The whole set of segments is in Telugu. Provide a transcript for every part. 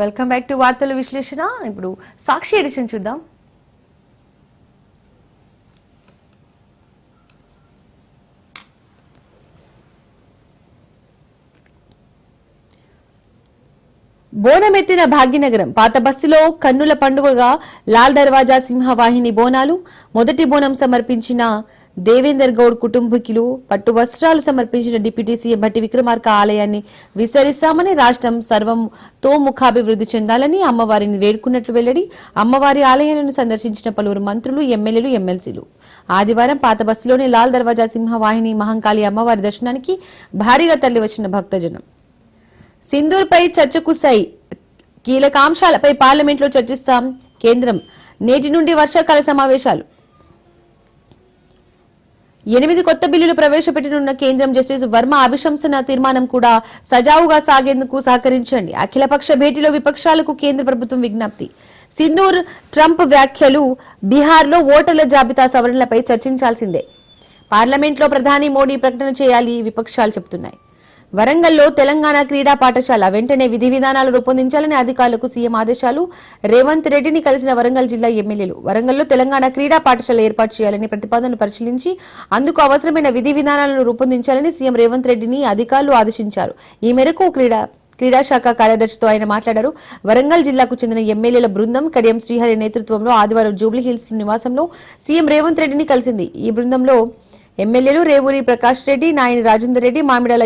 వెల్కమ్ బ్యాక్ టు వార్తల విశ్లేషణ ఇప్పుడు సాక్షి ఎడిషన్ చూద్దాం. బోనమెత్తిన భాగ్యనగరం. పాత బస్సులో కన్నుల పండుగగా లాల్ దర్వాజా సింహవాహిని బోనాలు మొదటి బోనం సమర్పించిన దేవేందర్ గౌడ్ కుటుంబీకులు పట్టు వస్త్రాలు సమర్పించిన డిప్యూటీ సీఎం భట్టి విక్రమార్క ఆలయాన్ని విసరిస్తామని రాష్ట్రం సర్వం తోముఖాభివృద్ధి చెందాలని అమ్మవారిని వేడుకున్నట్లు వెల్లడి అమ్మవారి ఆలయాలను సందర్శించిన పలువురు మంత్రులు ఎమ్మెల్యేలు ఎమ్మెల్సీలు. ఆదివారం పాత బస్సులోని లాల్ దర్వాజా సింహవాహిని మహంకాళి అమ్మవారి దర్శనానికి భారీగా తరలివచ్చిన భక్తజనం. సింధూర్పై చర్చకు సై. కీలకాంశాలపై పార్లమెంట్లో చర్చిస్తాం కేంద్రం. నేటి నుండి వర్షాకాల సమావేశాలు. ఎనిమిది కొత్త బిల్లులు ప్రవేశపెట్టనున్న కేంద్రం జస్టిస్ వర్మ అభిశంసన తీర్మానం కూడా సజావుగా సాగేందుకు సహకరించండి. అఖిలపక్ష భేటీలో విపక్షాలకు కేంద్ర ప్రభుత్వం విజ్ఞప్తి. సింధూర్ ట్రంప్ వ్యాఖ్యలు బీహార్లో ఓటర్ల జాబితా సవరణలపై చర్చించాల్సిందే. పార్లమెంట్లో ప్రధాని మోడీ ప్రకటన చేయాలి విపక్షాలు చెబుతున్నాయి. వరంగల్లో తెలంగాణ క్రీడా పాఠశాల వెంటనే విధి విధానాలు రూపొందించాలని అధికారులకు సీఎం ఆదేశాలు. రేవంత్ రెడ్డిని కలిసిన వరంగల్ జిల్లా ఎమ్మెల్యేలు. వరంగల్లో తెలంగాణ క్రీడా పాఠశాల ఏర్పాటు చేయాలని ప్రతిపాదనలు పరిశీలించి అందుకు అవసరమైన విధి విధానాలను రూపొందించాలని సీఎం రేవంత్ రెడ్డిని అధికారులు ఆదేశించారు. ఈ మేరకు క్రీడా క్రీడాశాఖ కార్యదర్శితో ఆయన మాట్లాడారు. వరంగల్ జిల్లాకు చెందిన ఎమ్మెల్యేల బృందం కడియం శ్రీహరి నేతృత్వంలో ఆదివారం జూబ్లీ హిల్స్ నివాసంలో సీఎం రేవంత్ రెడ్డిని కలిసింది. ఈ బృందంలో ఎమ్మెల్యేలు రేవూరి ప్రకాష్ రెడ్డి నాయని రాజేందర్ రెడ్డి మామిడాల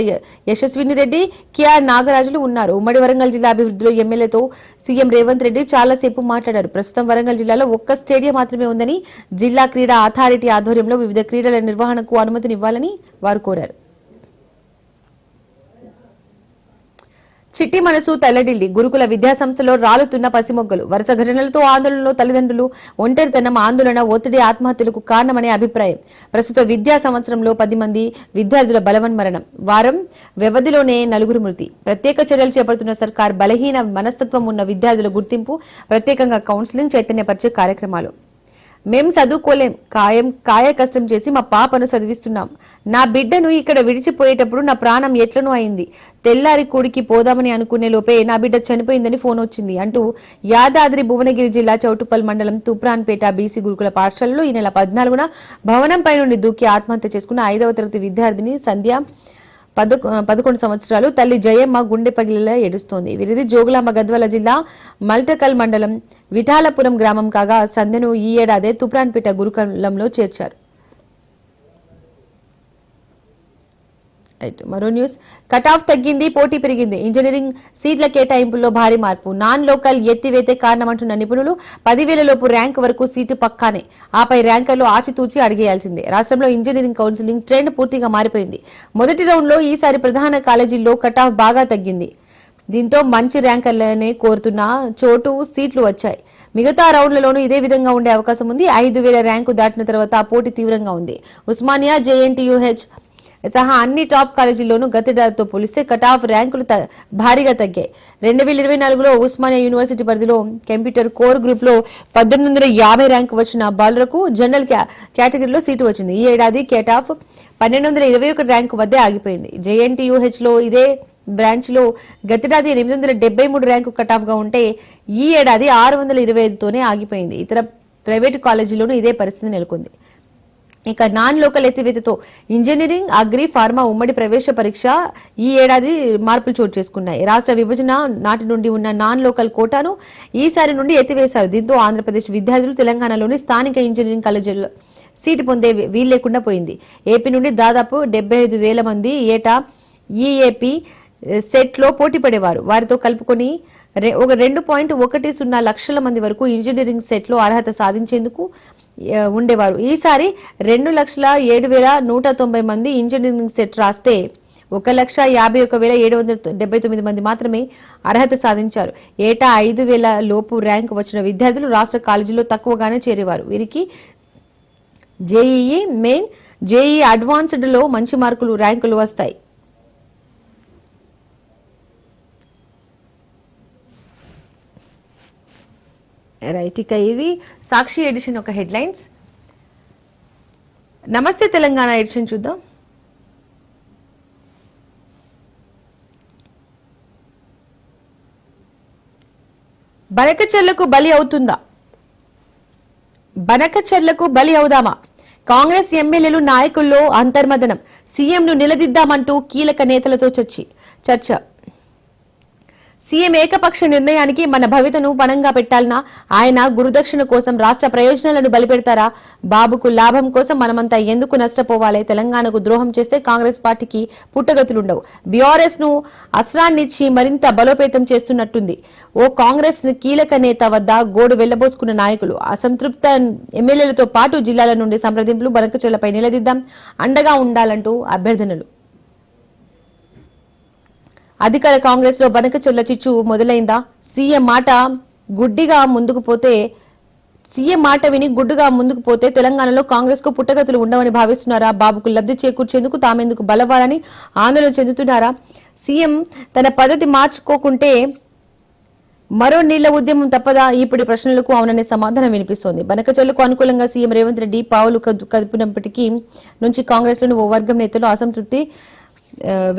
యశస్విని రెడ్డి కేఆర్ నాగరాజులు ఉన్నారు. ఉమ్మడి వరంగల్ జిల్లా అభివృద్ధిలో ఎమ్మెల్యేతో సీఎం రేవంత్ రెడ్డి చాలాసేపు మాట్లాడారు. ప్రస్తుతం వరంగల్ జిల్లాలో ఒక్క స్టేడియం మాత్రమే ఉందని జిల్లా క్రీడా అథారిటీ ఆధ్వర్యంలో వివిధ క్రీడల నిర్వహణకు అనుమతినివ్వాలని వారు కోరారు. చిట్టి మనసు తెల్లడిల్లి గురుకుల విద్యాసంస్థలో రాలుతున్న పసిమొగ్గలు. వరుస ఘటనలతో ఆందోళనలో తల్లిదండ్రులు ఒంటరితనం ఆందోళన ఒత్తిడి ఆత్మహత్యలకు కారణమనే అభిప్రాయం. ప్రస్తుత విద్యా సంవత్సరంలో పది మంది విద్యార్థుల బలవన్మరణం వారం వ్యవధిలోనే నలుగురు మృతి. ప్రత్యేక చర్యలు చేపడుతున్న సర్కార్ బలహీన మనస్తత్వం ఉన్న విద్యార్థుల గుర్తింపు ప్రత్యేకంగా కౌన్సిలింగ్ చైతన్యపరిచే కార్యక్రమాలు. మేం చదువుకోలేం కాయం కాయ కష్టం చేసి మా పాపను చదివిస్తున్నాం నా బిడ్డను ఇక్కడ విడిచిపోయేటప్పుడు నా ప్రాణం ఎట్లనో అయింది. తెల్లారి కూడికి పోదామని అనుకునే లోపే నా బిడ్డ చనిపోయిందని ఫోన్ వచ్చింది అంటూ యాదాద్రి భువనగిరి జిల్లా చౌటుపల్ మండలం తుప్రాన్పేట బీసీ గురుకుల పాఠశాలలో ఈ నెల పద్నాలుగున భవనంపై నుండి దూకి ఆత్మహత్య చేసుకున్న ఐదవ తరగతి విద్యార్థిని సంధ్య పద పదకొండు సంవత్సరాలు తల్లి జయమ్మ గుండె పగిలిలా ఏడుస్తోంది. వీరిది జోగులాంబ గద్వాల జిల్లా మల్టకల్ మండలం విఠాలపురం గ్రామం కాగా సంధ్యను ఈ ఏడాదే తుప్రాన్పేట గురుకులంలో చేర్చారు. రైట్ మరో న్యూస్ కట్ ఆఫ్ తగ్గింది పోటీ పెరిగింది. ఇంజనీరింగ్ సీట్ల కేటాయింపుల్లో భారీ మార్పు. నాన్ లోకల్ ఎత్తివేతే కారణమంటున్న నిపుణులు పదివేల లోపు ర్యాంక్ వరకు సీటు పక్కానే. ఆపై ర్యాంకర్లు ఆచితూచి అడిగేయాల్సిందే. రాష్ట్రంలో ఇంజనీరింగ్ కౌన్సిలింగ్ ట్రెండ్ పూర్తిగా మారిపోయింది. మొదటి రౌండ్లో ఈసారి ప్రధాన కాలేజీల్లో కట్ ఆఫ్ బాగా తగ్గింది. దీంతో మంచి ర్యాంకర్లనే కోరుతున్న చోటు సీట్లు వచ్చాయి. మిగతా రౌండ్లలోనూ ఇదే విధంగా ఉండే అవకాశం ఉంది. ఐదు వేల ర్యాంకు దాటిన తర్వాత ఆ పోటీ తీవ్రంగా ఉంది. ఉస్మానియా జేఎన్టీయూహెచ్ సహా అన్ని టాప్ కాలేజీల్లోనూ గతేడాదితో పోలిస్తే కట్ ఆఫ్ ర్యాంకులు భారీగా తగ్గాయి. రెండు వేల ఇరవై నాలుగులో ఉస్మానియా యూనివర్సిటీ పరిధిలో కంప్యూటర్ కోర్ గ్రూప్లో పద్దెనిమిది వందల యాభై ర్యాంకు వచ్చిన బాలులకు జనరల్ క్యా కేటగిరీలో సీటు వచ్చింది. ఈ ఏడాది కేట్ ఆఫ్ పన్నెండు వందల ఇరవై ఒకటి ర్యాంకు వద్దే ఆగిపోయింది. జేఎన్టీయూహెచ్లో ఇదే బ్రాంచ్లో గతిడాది ఎనిమిది వందల డెబ్బై మూడు ర్యాంకు కట్ ఆఫ్గా ఉంటే ఈ ఏడాది ఆరు వందల ఇరవై ఐదుతోనే ఆగిపోయింది. ఇతర ప్రైవేటు కాలేజీలోనూ ఇదే పరిస్థితి నెలకొంది. ఇక నాన్ లోకల్ ఎత్తివేతతో ఇంజనీరింగ్ అగ్రి ఫార్మా ఉమ్మడి ప్రవేశ పరీక్ష ఈ ఏడాది మార్పులు చోటు చేసుకున్నాయి. రాష్ట్ర విభజన నాటి నుండి ఉన్న నాన్ లోకల్ కోటాను ఈసారి నుండి ఎత్తివేశారు. దీంతో ఆంధ్రప్రదేశ్ విద్యార్థులు తెలంగాణలోని స్థానిక ఇంజనీరింగ్ కాలేజీల్లో సీటు పొందే వీలు లేకుండా పోయింది. ఏపీ నుండి దాదాపు డెబ్బై ఐదు వేల మంది ఏటా ఈఏపీ సెట్లో పోటీ పడేవారు. వారితో కలుపుకొని రె- ఒక రెండు పాయింట్ ఒకటి సున్నా లక్షల మంది వరకు ఇంజనీరింగ్ సెట్లో అర్హత సాధించేందుకు ఉండేవారు. ఈసారి రెండు లక్షల ఏడు వేల నూట తొంభై మంది ఇంజనీరింగ్ సెట్ రాస్తే ఒక లక్ష యాభై ఒక వేల ఏడు వందల డెబ్బై తొమ్మిది మంది మాత్రమే అర్హత సాధించారు. ఏటా ఐదు వేల లోపు ర్యాంక్ వచ్చిన విద్యార్థులు రాష్ట్ర కాలేజీలో తక్కువగానే చేరేవారు. వీరికి జేఈఈ మెయిన్ జేఈ అడ్వాన్స్డ్లో మంచి మార్కులు ర్యాంకులు వస్తాయి. రైట్ ఇక ఇది సాక్షి ఎడిషన్ ఒక హెడ్లైన్స్. నమస్తే తెలంగాణ ఎడిషన్ చూద్దాం. బనకచెర్లకు బలి అవుతుందా? బనకచెర్లకు బలి అవుదామా? కాంగ్రెస్ ఎమ్మెల్యేలు నాయకుల్లో అంతర్మదనం. సీఎంను నిలదిద్దామంటూ కీలక నేతలతో చర్చి. చర్చ. సీఎం ఏకపక్ష నిర్ణయానికి మన భవితను పణంగా పెట్టాలనా ఆయన గురుదక్షిణ కోసం రాష్ట్ర ప్రయోజనాలను బలిపెడతారా? బాబుకు లాభం కోసం మనమంతా ఎందుకు నష్టపోవాలి? తెలంగాణకు ద్రోహం చేస్తే కాంగ్రెస్ పార్టీకి పుట్టగతులుండవు. బీఆర్ఎస్ను అస్త్రాన్నిచ్చి మరింత బలోపేతం చేస్తున్నట్టుంది. ఓ కాంగ్రెస్ కీలక నేత వద్ద గోడు వెళ్ళబోసుకున్న నాయకులు అసంతృప్త ఎమ్మెల్యేలతో పాటు జిల్లాల నుండి సంప్రదింపులు బనకచెర్లపై నిలదీద్దాం అండగా ఉండాలంటూ అభ్యర్థనలు. అధికార కాంగ్రెస్లో బనకచెర్ల చిచ్చు మొదలైందా? సీఎం మాట గుడ్డిగా ముందుకు పోతే సీఎం మాట విని గుడ్డుగా ముందుకు పోతే తెలంగాణలో కాంగ్రెస్కు పుట్టగతులు ఉండవని భావిస్తున్నారా? బాబుకు లబ్ధి చేకూర్చేందుకు తామెందుకు బలవాలని ఆందోళన చెందుతున్నారా? సీఎం తన పద్ధతి మార్చుకోకుంటే మరో నీళ్ళ ఉద్యమం తప్పదా? ఇప్పుడు ప్రశ్నలకు అవుననే సమాధానం వినిపిస్తోంది. బనకచల్లుకు అనుకూలంగా సీఎం రేవంత్ రెడ్డి పావులు కదు- కదిపినప్పటికీ నుంచి కాంగ్రెస్లోని ఓ వర్గం నేతలు అసంతృప్తి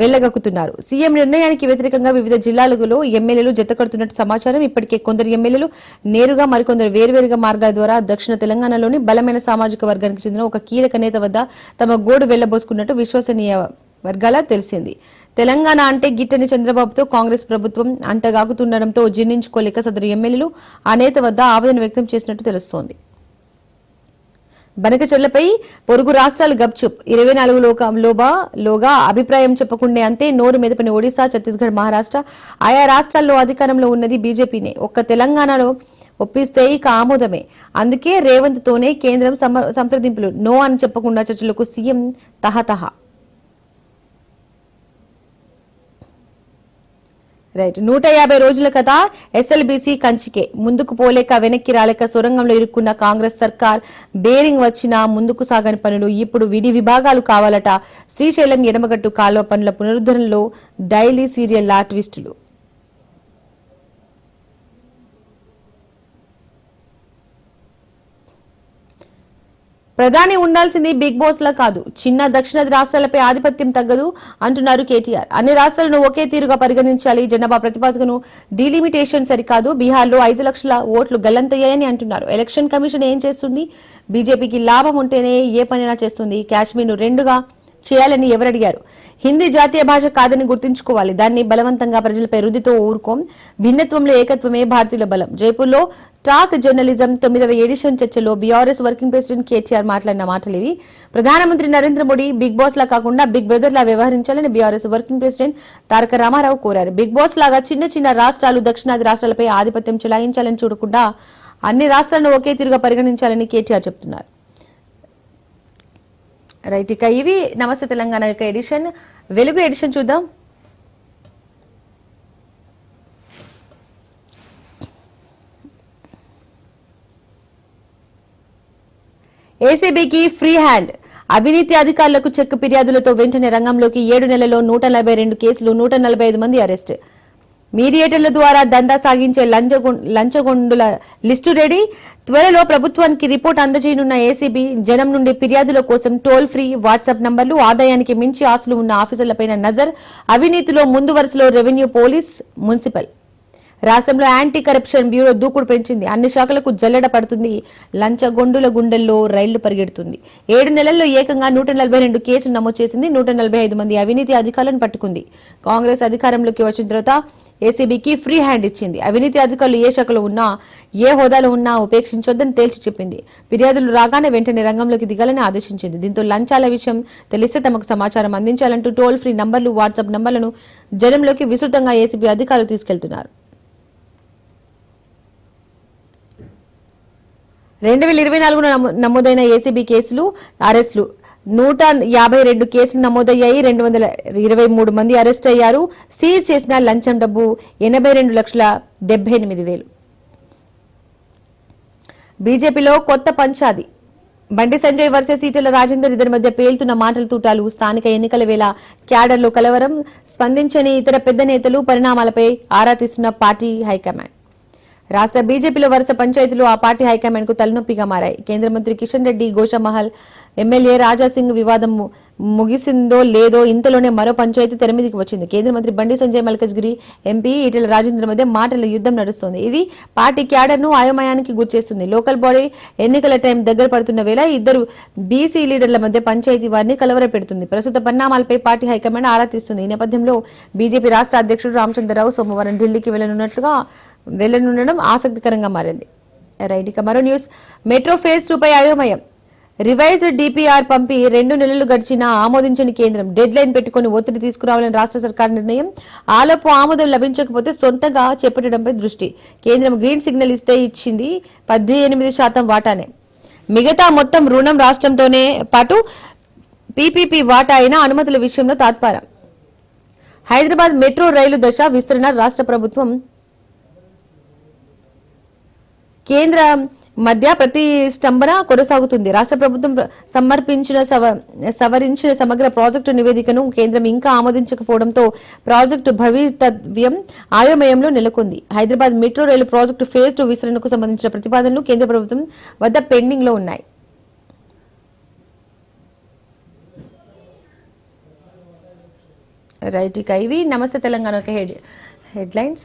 వెళ్ళగక్కుతున్నారు. వెళ్ళగక్కుతున్నారు సీఎం నిర్ణయానికి వ్యతిరేకంగా వివిధ జిల్లాలలో ఎమ్మెల్యేలు జతకడుతున్నట్టు సమాచారం. ఇప్పటికే కొందరు ఎమ్మెల్యేలు నేరుగా మరికొందరు వేర్వేరుగా మార్గాల ద్వారా దక్షిణ తెలంగాణలోని బలమైన సామాజిక వర్గానికి చెందిన ఒక కీలక నేత వద్ద తమ గోడు వెళ్ళబోసుకున్నట్టు విశ్వసనీయ వర్గాల తెలిసింది. తెలంగాణ అంటే గిట్టని చంద్రబాబుతో కాంగ్రెస్ ప్రభుత్వం అంటగాగుతుండడంతో జీర్ణించుకోలేక సదరు ఎమ్మెల్యేలు ఆ నేత వద్ద ఆవేదన వ్యక్తం చేసినట్టు తెలుస్తోంది. బనకచెర్లపై పొరుగు రాష్ట్రాలు గప్చుప్. ఇరవై నాలుగు లోక లోబా లోగా అభిప్రాయం చెప్పకుండే అంతే నోరు మెదపని ఒడిశా ఛత్తీస్గఢ్ మహారాష్ట్ర ఆయా రాష్ట్రాల్లో అధికారంలో ఉన్నది బీజేపీనే. ఒక్క తెలంగాణలో ఒప్పిస్తే ఇక ఆమోదమే. అందుకే రేవంత్తోనే కేంద్రం సమ- సంప్రదింపులు. నో అని చెప్పకుండా చర్చలకు సీఎం తహతహా. రైట్. నూట యాభై రోజుల కథ ఎస్ఎల్బీసీ కంచికే. ముందుకు పోలేక వెనక్కి రాలేక సొరంగంలో ఇరుక్కున్న కాంగ్రెస్ సర్కార్ బేరింగ్ వచ్చిన ముందుకు సాగని పనులు ఇప్పుడు విడి విభాగాలు కావాలట. శ్రీశైలం ఎడమగట్టు కాలువ పనుల పునరుద్ధరణలో డైలీ సీరియల్ లా ట్విస్టులు. ప్రధాని ఉండాల్సింది బిగ్ బాస్ లా కాదు. చిన్న దక్షిణాది రాష్ట్రాలపై ఆధిపత్యం తగ్గదు అంటున్నారు కేటీఆర్. అన్ని రాష్ట్రాలను ఒకే తీరుగా పరిగణించాలి. జనాభా ప్రతిపాదకను డీలిమిటేషన్ సరికాదు. బీహార్లో ఐదు లక్షల ఓట్లు గల్లంతయ్యాయని అంటున్నారు. ఎలక్షన్ కమిషన్ ఏం చేస్తుంది? బీజేపీకి లాభం ఉంటేనే ఏ పనైనా చేస్తుంది. కాశ్మీర్ను రెండుగా చేయాలని ఎవరడిగారు? హిందీ జాతీయ భాష కాదని గుర్తుంచుకోవాలి. దాన్ని బలవంతంగా ప్రజలపై రుదితో ఊరుకోం. భిన్నత్వంలో ఏకత్వమే భారతీయుల బలం. జైపూర్లో టాక్ జర్నలిజం తొమ్మిదవ ఎడిషన్ చర్చలో బీఆర్ఎస్ వర్కింగ్ ప్రెసిడెంట్ కేటీఆర్ మాట్లాడిన మాటలు ఇవి ప్రధానమంత్రి నరేంద్ర మోడీ బిగ్ బాస్ లా కాకుండా బిగ్ బ్రదర్ లా వ్యవహరించాలని BRS working president Taraka Rama Rao కోరారు. బిగ్ బాస్ లాగా చిన్న చిన్న రాష్ట్రాలు దక్షిణాది రాష్ట్రాలపై ఆధిపత్యం చెలాయించాలని చూడకుండా అన్ని రాష్ట్రాలను ఒకే తీరుగా పరిగణించాలని కేటీఆర్ చెబుతున్నారు రైట్ ఇక ఇవి నమస్తే తెలంగాణ యొక్క ఎడిషన్ వెలుగు ఎడిషన్ చూద్దాం. ఏసీబీకి ఫ్రీ హ్యాండ్ అవినీతి అధికారులకు చెక్ ఫిర్యాదులతో వెంటనే రంగంలోకి ఏడు నెలల్లో నూట నలభై రెండు కేసులు నూట నలభై ఐదు మంది అరెస్ట్. మీడియేటర్ల ద్వారా దందా సాగించే లంచగొం- లంచగొండుల లిస్టు రెడీ. త్వరలో ప్రభుత్వానికి రిపోర్ట్ అందజేయనున్న ఏసీబీ జనం నుండి ఫిర్యాదుల కోసం టోల్ ఫ్రీ వాట్సాప్ నంబర్లు ఆదాయానికి మించి ఆస్తులు ఉన్న ఆఫీసర్లపై నజర్. అవినీతిలో ముందు వరుసలో రెవెన్యూ పోలీస్ మున్సిపల్. రాష్ట్రంలో యాంటీ కరప్షన్ బ్యూరో దూకుడు పెంచింది. అన్ని శాఖలకు జల్లెడ పడుతుంది. లంచగొండుల గుండెల్లో రైళ్ళు పరిగెడుతుంది. ఏడు నెలల్లో ఏకంగా నూట నలభై రెండు కేసులు నమోదు చేసింది. నూట నలభై ఐదు మంది అవినీతి అధికారులను పట్టుకుంది. కాంగ్రెస్ అధికారంలోకి వచ్చిన తర్వాత ఏసీబీకి ఫ్రీ హ్యాండ్ ఇచ్చింది. అవినీతి అధికారులు ఏ శాఖలో ఉన్నా ఏ హోదాలో ఉన్నా ఉపేక్షించొద్దని తేల్చి చెప్పింది. ఫిర్యాదులు రాగానే వెంటనే రంగంలోకి దిగాలని ఆదేశించింది. దీంతో లంచాల విషయం తెలిస్తే తమకు సమాచారం అందించాలంటూ టోల్ ఫ్రీ నంబర్లు వాట్సాప్ నంబర్లను జనంలోకి విస్తృతంగా ఏసీబీ అధికారులు తీసుకెళ్తున్నారు. రెండు వేల ఇరవై నాలుగున నమోదైన ఏసీబీ కేసులు అరెస్టులు. నూట యాభై రెండు కేసులు నమోదయ్యాయి. రెండు వందల ఇరవై మూడు మంది అరెస్ట్ అయ్యారు. సీజ్ చేసిన లంచం డబ్బు ఎనభై రెండు లక్షల డెబ్బై ఎనిమిది వేలు. బీజేపీలో కొత్త పంచాది. బండి సంజయ్ వర్సెస్ ఈటెల రాజేందర్ ఇద్దరి మధ్య పేలుతున్న మాటల తూటాలు స్థానిక ఎన్నికల వేళ క్యాడర్లో కలవరం. స్పందించని ఇతర పెద్ద నేతలు పరిణామాలపై ఆరా తీస్తున్న పార్టీ హైకమాండ్. రాష్ట్ర బీజేపీలో వరుస పంచాయతీలు ఆ పార్టీ హైకమాండ్కు తలనొప్పిగా మారాయి. కేంద్ర మంత్రి కిషన్ రెడ్డి గోషమహల్ ఎమ్మెల్యే రాజాసింగ్ వివాదము ముగిసిందో లేదో ఇంతలోనే మరో పంచాయతీ తెరమీదికి వచ్చింది. కేంద్ర మంత్రి బండి సంజయ్ మల్కజ్గిరి ఎంపీ ఈటెల రాజేంద్ర మధ్య మాటల యుద్ధం నడుస్తోంది. ఇది పార్టీ క్యాడర్ను అయోమయానికి గురిచేస్తుంది లోకల్ బాడీ ఎన్నికల టైం దగ్గర పడుతున్న వేళ ఇద్దరు బీసీ లీడర్ల మధ్య పంచాయతీ వారిని కలవరపెడుతుంది. ప్రస్తుత పరిణామాలపై పార్టీ హైకమాండ్ ఆరా తీస్తుంది. ఈ నేపథ్యంలో బీజేపీ రాష్ట్ర అధ్యక్షుడు రామచంద్రరావు సోమవారం ఢిల్లీకి వెళ్ళనున్నట్లుగా వెళ్ళనుండడం ఆసక్తికరంగా మారింది. రైట్ ఇక మరో న్యూస్. మెట్రో ఫేజ్ టూ పై అయోమయం రివైజ్డ్ డిపిఆర్ పంపి రెండు నెలలు గడిచినా ఆమోదించని కేంద్రం డెడ్ లైన్ పెట్టుకుని ఒత్తిడి తీసుకురావాలని రాష్ట్ర సర్కార్ నిర్ణయం. ఆలోపు ఆమోదం లభించకపోతే సొంతగా చేపట్టడంపై దృష్టి. కేంద్రం గ్రీన్ సిగ్నల్ ఇస్తే ఇచ్చింది పద్దెనిమిది శాతం వాటానే. మిగతా మొత్తం రుణం రాష్ట్రంతోనే పాటు పీపీపీ వాటా అయిన అనుమతుల విషయంలో తాత్పరం హైదరాబాద్ మెట్రో రైలు దశ విస్తరణ రాష్ట్ర ప్రభుత్వం. కేంద్ర మధ్య ప్రతిష్టంభన కొనసాగుతుంది. రాష్ట్ర ప్రభుత్వం సమర్పించిన సవ సవరించిన సమగ్ర ప్రాజెక్టు నివేదికను కేంద్రం ఇంకా ఆమోదించకపోవడంతో ప్రాజెక్టు భవితవ్యం ఆయోమయంలో నెలకొంది. Hyderabad metro rail project phase two విస్తరణకు సంబంధించిన ప్రతిపాదనలు కేంద్ర ప్రభుత్వం వద్ద పెండింగ్లో ఉన్నాయి. రైట్ ఇక ఇవి. నమస్తే తెలంగాణ హెడ్ హెడ్లైన్స్.